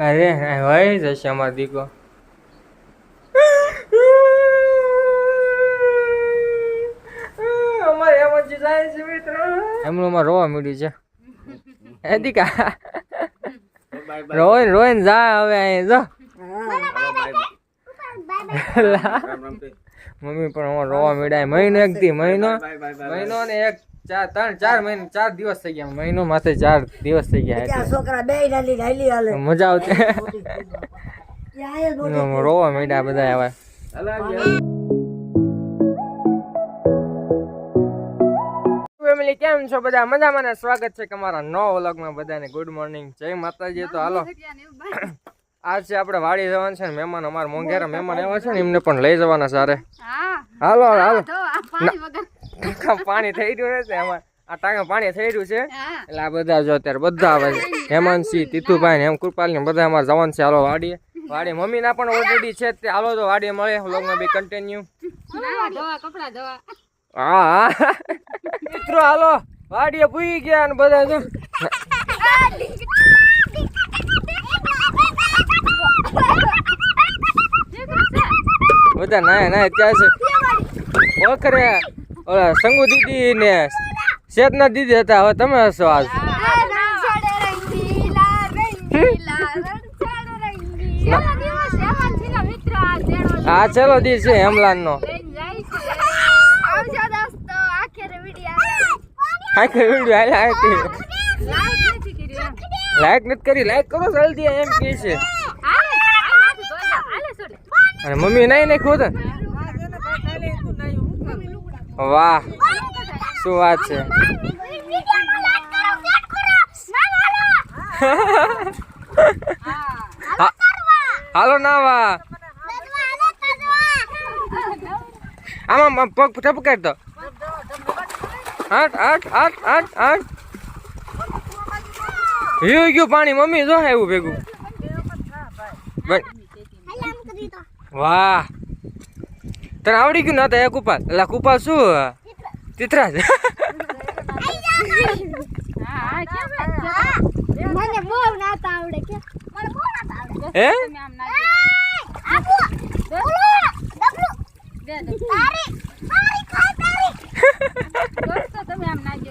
અરે ભાઈ જશે અમારો દીકો અમારે એમ જ જાય છે મિત્રો એમનું અમારે રોવા મળ્યું છે એ દીકા રોઈન રોઈન જા હવે અહીં જો મમ્મી પણ રોવા મળ્યા મહિનો એક થી મહિનો મહિનો ને એક ચાર ત્રણ ચાર મહિના ચાર દિવસ થઈ ગયા. મહિનો માથે ચાર દિવસ થઈ ગયા છોકરા બે હાલી હાલી હાલે. મજા આવતી. રોવા મળ્યા બધા આવા ફેમિલી કેમ છો બધા? મજામાં ને? સ્વાગત છે તમારા નવા વ્લોગમાં બધાને. ગુડ મોર્નિંગ જય માતાજી તો હાલો. આજ છે આપણે વાડી જવાનું છે ને મહેમાન અમારા મોંઘેરા મહેમાન આવ્યા છે ને એમને પણ લઈ જવાના સારે હાલો હાલો હાલો. ટાંકા પાણી થઈ રહ્યું નથી એમાં આ ટાંકા પાણી થઈ રહ્યું છે. એટલે આ બધા જો અત્યારે બધા આવે છે. હેમંતસિંહ તીતુભાઈ ને હેમ કૃપાલ ને બધા અમારે જવાનું છે. હાલો વાડીએ. વાડી મમ્મી ના પણ ઓલરેડી છે. તે હાલો તો વાડીએ મળે. વ્લોગમાં બી કન્ટિન્યુ હા હા. મિત્રો હાલો. વાડીએ પૂઈ ગયા ને બધા જો. બધા ના ના ત્યાં છે. ઓખરે ઓલા સંગુ દીદી ને ચેતના દીદી હતા હવે તમે હશો આજ. આ ચલો દી છે હેમલાન નો લાઈક નથી કરી લાઈક કરો જલ્દી એમ કે છે. અને મમ્મી નહીં નહીં તો વાહ શું વાત છે? હાલો ના વાહ આમાં પગ ટપકાડ તો આઠ આઠ આઠ આઠ આઠ હિયું ગયું પાણી મમ્મી જો એવું ભેગું. વાહ. તને આવડી ગયું ના એક કુપાલ એટલે કુપાલ શું? તીતરા છે મને બહુ નાતા આવડે કે. મને બહુ નાતા આવડે હે? આપો બોલો ડબલું તારી તારી ખાય તારી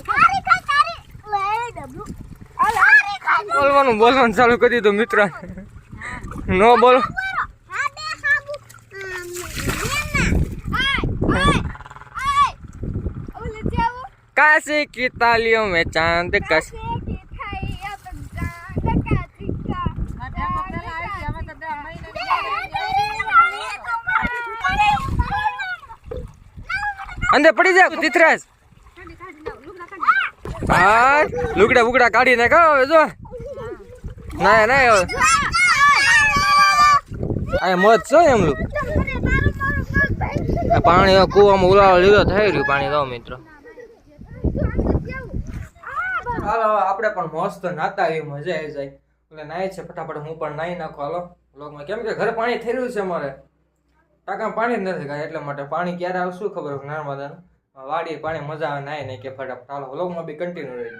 તારી ખાય તારી લે ડબલું તારી ખાય બોલવાનું બોલવાનું ચાલુ કરી દીધું મિત્ર નો બોલો હા બે સાબુ આય આય આય ઓલે જાવ કાશી की तालियों में चांद कस કે ખાઈ અબ ડકા ટીકા અંદર પડી જા તીતરાજ હા લુગડા બુગડા કાઢી નાખ હો હવે જો ના ના હવે આ મોજ છો એમ લુક આ પાણી હવે કૂવામાં ઉલાળો લીધો થઈ રહ્યું પાણી દો મિત્રો હાલો હવે આપણે પણ મસ્ત નાતા એવી મજા આવી જાય. એટલે નાય છે ફટાફટ હું પણ નાહી નાખો. હાલો બ્લોગમાં કેમ કે ઘરે પાણી થઈ રહ્યું છે અમારે. ટાંકા પાણી જ નથી કાંઈ એટલા માટે પાણી ક્યારે આવશું ખબર નર્મદાનું વાડી પાણી મજા આવે નાય નહીં કે ફટાફટ. હાલો બ્લોગમાં બી કન્ટિન્યુ રહી.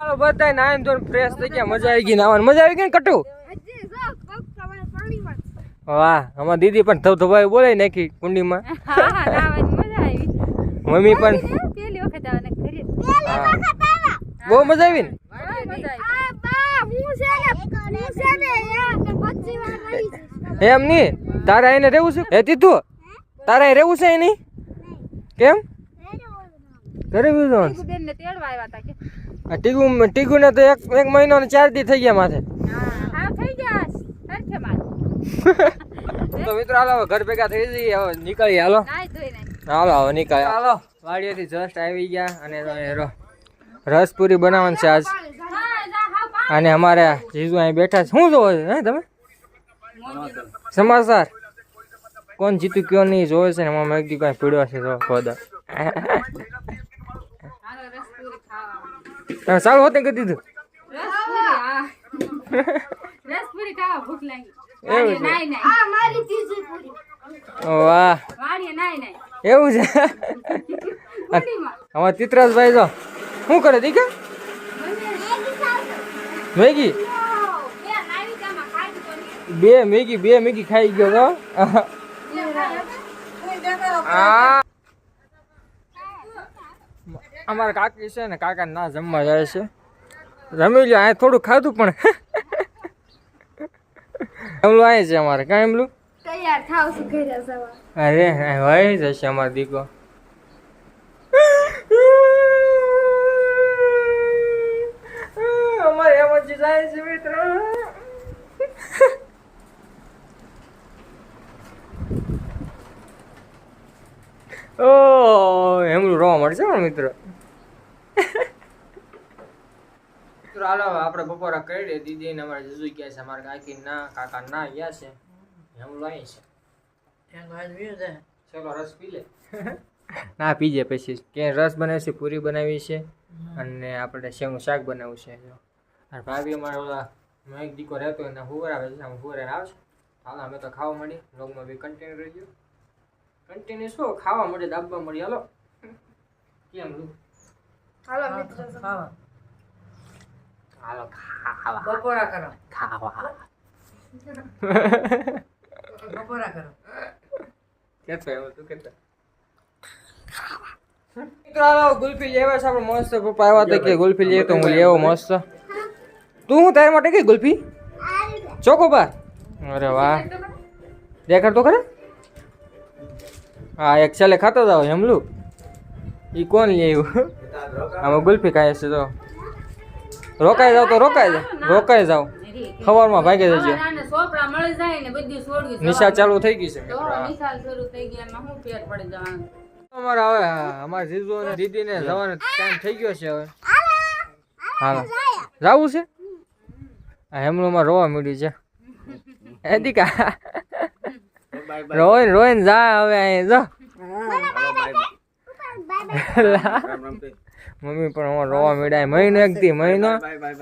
હાલો બધા નાઈને ધોન ફ્રેશ થઈ ગયા મજા આવી ગઈ નાવાની મજા આવી ગઈ ને કટુ? વાહ અમાર દીદી પણ ધબ ધબાઈ બોલાઈ નાખી કુંડીમાં. મમ્મી પણ હા. બહુ મજા આવી ને? એમ નહીં? તારે આઈને રહેવું છે? એ તીધું તારે અહીં રહેવું છે એ નહીં? કેમ? ઘરે બી જવાનું છે? આ ટીગુ ટીગુ ને તો એક એક મહિનો ને ચાર દી થઈ ગયા માથે. તો મિત્રો હાલો હવે ઘર ભેગા થઈ જઈએ. હવે નીકળીએ હાલો. હાલો હવે નીકળે હાલો વાડીએથી જસ્ટ આવી ગયા અને રસપુરી બનાવવાની છે આજ. અને અમારે જીજુ અહીં બેઠા છે. શું જોવો છે? હે તમે? સમાચાર. કોણ જીતું કયો નહીં જોવે છે ને એમાં મેં કીધું કાંઈ પીડ્યો છે જો ખોદા. તમે ચાલુ હોતે કરી દીધું એવું છે. અમારા ચિત્રાજભાઈ જો. શું કરે દીકા મેગી? બે મેગી બે મેગી ખાઈ ગયો તો. અમારા કાકી છે ને કાકા ના જમવા જાય છે. રમી લ્યો અહીંયા થોડું ખાધું પણ. એમલું અહીં છે અમારે કાંઈ એમલું? તૈયાર થાવ છું ઘરે સવાર અરે હોય જશે અમારો દીકો અમારે એમ જ જાય છે મિત્રો ઓ એમનું રોવા મળશે પણ મિત્રો. મિત્રો હાલો આપણે બપોરા કરી દે દીદી ને અમારે જજુ ગયા છે અમારા કાકી ના કાકા ના ગયા છે. એમનું અહીં છે. ચલો રસ પી લે. ના પીજે પછી. કે રસ બનાવી છે પૂરી બનાવી છે અને આપણે શેવનું શાક બનાવવું છે જો. અને ભાભી અમારે ઓલા મેં એક દીકો રહેતો એને હુવર આવે છે આમ હુવર આવશે. હાલો અમે તો ખાવા મળી લોગમાં બી કન્ટિન્યુ રહી ગયો કન્ટિન્યુ શું? ખાવા મળે દાબવા મળી. હાલો. કેમ લુ હાલો મિત્રો. હાલો ખાવા. બપોરા કરો. ખાવા. બપોરા કરો. કેતો એવું તું કેતો? મિત્રો હાલો ગુલ્ફી લેવા છે આપણે મસ્ત પપ્પા આવ્યા હતા કે ગુલફી લઈએ તો હું લેવો મસ્ત. તું હું તારા માટે કઈ ગુલ્ફી? ચોકોબાર અરે વાહ. દેખાડ તો ખરે. હા એક છેલ્લે ખાતો જાવ હેમલું. એ કોણ લે આવ્યું આમાં ગુલ્ફી ખાય છે તો. રોકાઈ જાવ તો રોકાઈ જાવ. રોકાઈ જાવ. સવારમાં ભાગી જજો. આને સોપડા મળી જાય ને બધું છોડ્યું નિશા ચાલુ થઈ ગઈ છે. અમારે હવે અમારા જીજુ અને દીદી ને જવાનો ટાઈમ થઈ ગયો છે હવે. હા જવું છે? આ હેમલું માં રોવા મળ્યું છે. એ દીકા? રોઈન રોઈન જા હવે અહીં જો. મમ્મી પણ હું રોવા મળ્યા મહિનો એક થી મહિનો.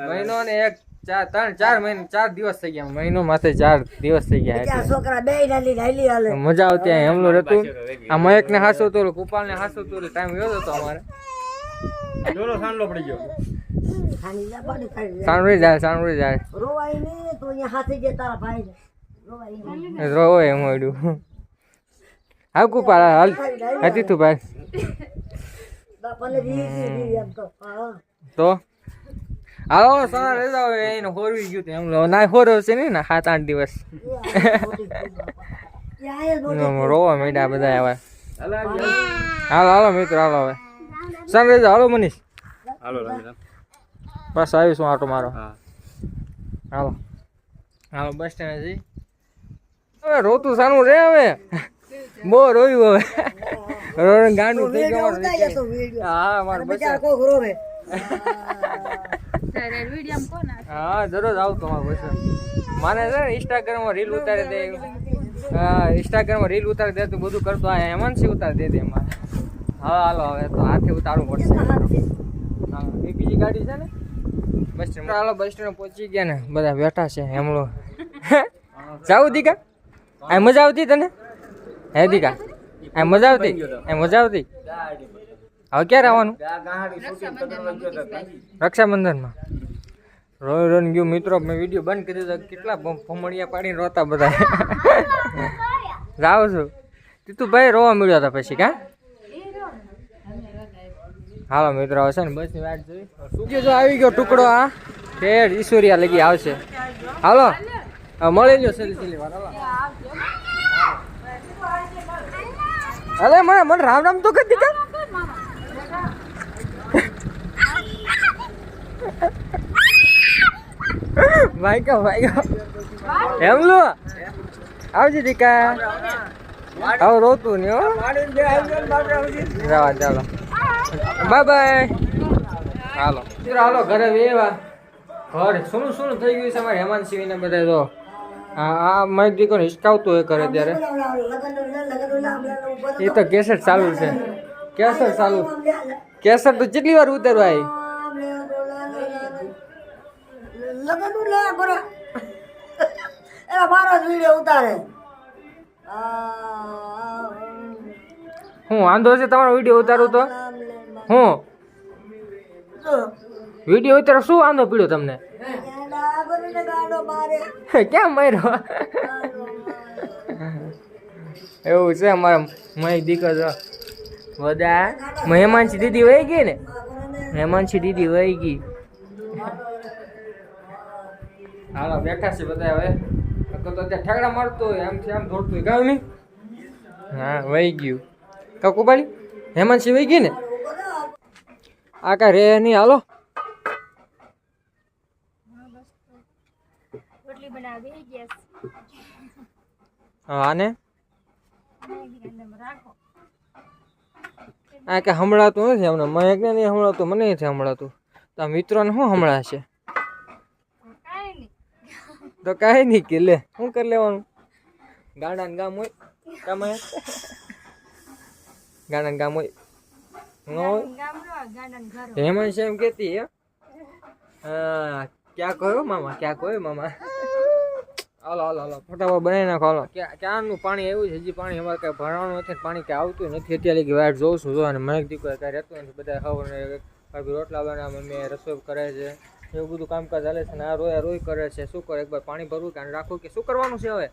મહિનો ને એક ચાર ત્રણ ચાર મહિના ચાર દિવસ થઈ ગયા. મહિનો માથે ચાર દિવસ થઈ ગયા છોકરા બે મજા આવતી અહીં હમલું રહેતું આ મયક ને હાસું હતું કુપાલ ને હાસું હતું ટાઈમ ગયો હતો અમારે. પડી ગયો. સાંભળી જાય સાંભળી જાય. રોવાય એમ મોડું હા કુપાલ હાલ. હતી તું ભાઈ. તો? આવો હાલો, સારા જાવ એને હોરવી ગયું હતું એમ. લો ના હોરવ છે ને, સાત, આઠ દિવસ. રોવા માંડ્યા બધા હવે. હાલો હાલો, મિત્રો, હાલો હવે. સાંજ હાલો, મનીષ. હાલો મનીષ બસ આવીશું આટો મારો. હાલો. હાલો બસ સ્ટેન્ડ જઈ હવે રોતું સાનું રે હવે. બહુ રોયું હવે. રોડ ગાંડું થઈ ગયું હા મારો હા. દરરોજ આવતો મારો બસ. મને છે ને ઇન્સ્ટાગ્રામમાં રીલ ઉતારી દે. હા ઇન્સ્ટાગ્રામમાં રીલ ઉતારી દે તું બધું કરતો આ એમનસી ઉતારી દે દે મારે. હા હાલો હવે તો હાથે ઉતારવું પડશે. હા એ બીજી ગાડી છે ને? બસ સ્ટેન્ડ હાલો બસ સ્ટેન્ડ પહોંચી ગયા ને, બધા બેઠા છે, હેમળો. જાવું દીકા? આ મજા આવતી તને? હે દીકા? આ મજા આવતી? આ મજા આવતી? હવે ક્યારે આવવાનું? રક્ષાબંધનમાં. રોય રોન ગયું, મિત્રો, મેં વીડિયો બંધ કરી દીધો, કેટલા ફમણિયા પાડીને રોતા બધા. જાઉં છું. તીતું ભાઈ રોવા મળ્યો હતા પછી, કા? હાલો મિત્રો આવશે ને બસની વાટ જોઈ. શું જો આવી ગયો ટુકડો આ? ઠેર ઈશ્વરિયા લગી આવશે. હાલો મળી લ્યો સેલી સેલી વાર હાલો. અરે મને મને રામ રામ તો કરી દીધા. ભાઈ કા ભાઈ કા એમ લો. આવજે દીકા. આવ રોતું નહીં હો. જવા ચાલો બાય. બાય હાલો. હાલો ઘરે વેવા. ઘર શું શું થઈ ગયું છે અમારે હેમાન સિંહ બધા તો? આ મારી દીકરો હિસકાવતો હોય કરે ત્યારે. એ તો કેસેટ ચાલુ છે. કેસેટ ચાલુ. કેસેટ તો કેટલી વાર ઉતારવા હું વાંધો છે તમારો વીડિયો ઉતારું તો? હું. વીડિયો ઉતારો શું વાંધો પીડ્યો તમને? કેમ માર્યો? એવું છે અમારા મય દીકરો. બધા. મહેમાનસી દીદી વહી ગઈ ને? મહેમાનસી દીદી વહી ગઈ. હાલો બેઠા છે બધા હવે. તો ત્યાં ઠેકડા મારતો હોય આમથી આમ દોડતો હોય. ગામ હા વહી ગયું. કાકુ બાળી હેમાંશી વહી ગઈ ને? આ કાંઈ રે નહીં હાલો. આને? આ કે સંભળાતું નથી અમને મયંકને નહીં સંભળાતું મને નથી સંભળાતું તો મિત્રોને શું કાંઈ તો કાંઈ નહીં કે લે શું કરી લેવાનું? ગાડાને ગામ હોય કામ ગાડાને ગામ હોય ન હોય ગામડો ગાર્ડન ઘર હેમંત એમ કહેતી હે? ક્યાં કહ્યું મામા? ક્યાં કહ્યું મામા? હાલો હાલો હાલો ફટાફટ બનાવી નાખો હાલો. ક્યાં ક્યાંનું પાણી આવ્યું છે? હજી પાણી અમારે કાંઈ ભરવાનું નથી પાણી કાંઈ આવતું નથી. અત્યારે કે વાટ જોઉં છું જો અને મને દીકરો કાંઈ રહેતું નથી. બધા ખબર ભાભી રોટલા બનાવે મમ્મી રસોઈ કરે છે. એવું બધું કામકાજ ચાલે છે ને આ રોય રોય કરે છે. શું કરે? એકવાર પાણી ભરવું કે રાખવું કે શું કરવાનું છે હવે?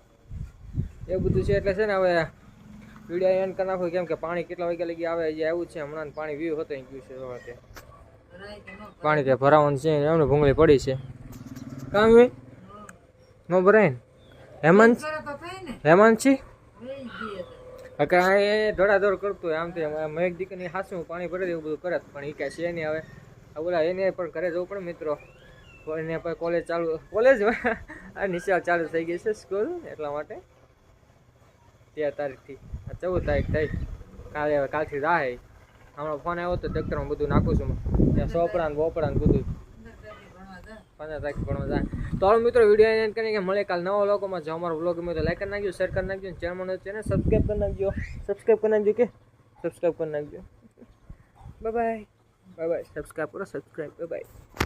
એવું બધું છે એટલે છે ને હવે વીડિયો એન્ડ કરી નાખો કેમ કે પાણી કેટલા વાગ્યા લગી આવે હજી આવ્યું છે હમણાં પાણી વ્યૂ હતો ગયું છે જોવા પાણી ત્યાં ભરાવાનું છે એમને ભૂંગળી પડી છે. કામ હોય? નો ભરાય ને? હેમંત? હેમંત છે? એ દોડાદોડ કરતો આમ તો એક દીકરીની હાસું પાણી ભરે એવું બધું કરે પણ એ કાંઈ છે નહીં હવે. આ બોલા એને પણ ઘરે જવું પડે મિત્રો. એને પછી કોલેજ ચાલુ કોલેજ આ નિશાળ ચાલુ થઈ ગઈ છે સ્કૂલ એટલા માટે. તેર તારીખથી. આ ચૌદ તારીખ થઈ. કાલે હવે કાલથી રાહે. હમણાં ફોન આવ્યો તો દફતરમાં બધું નાખું છું ત્યાં સોપડા ને બધું. પંદર તારીખ ભણવા જાય. તો મિત્રો વીડિયો એન્ડ કરીને કે મળે કાલ નવા લોકોમાં જો અમારો બ્લોગ ગમે તો લાઈક કરી નાખજો શેર કરી નાખજો ચેનલ ચેનલ સબસ્ક્રાઈબ કરી નાખજો. સબસ્ક્રાઈબ કરી નાખજો કે? સબસ્ક્રાઈબ કરી નાખજો. Bye bye bye bye subscribe કરો સબસ્ક્રાઈબ બાય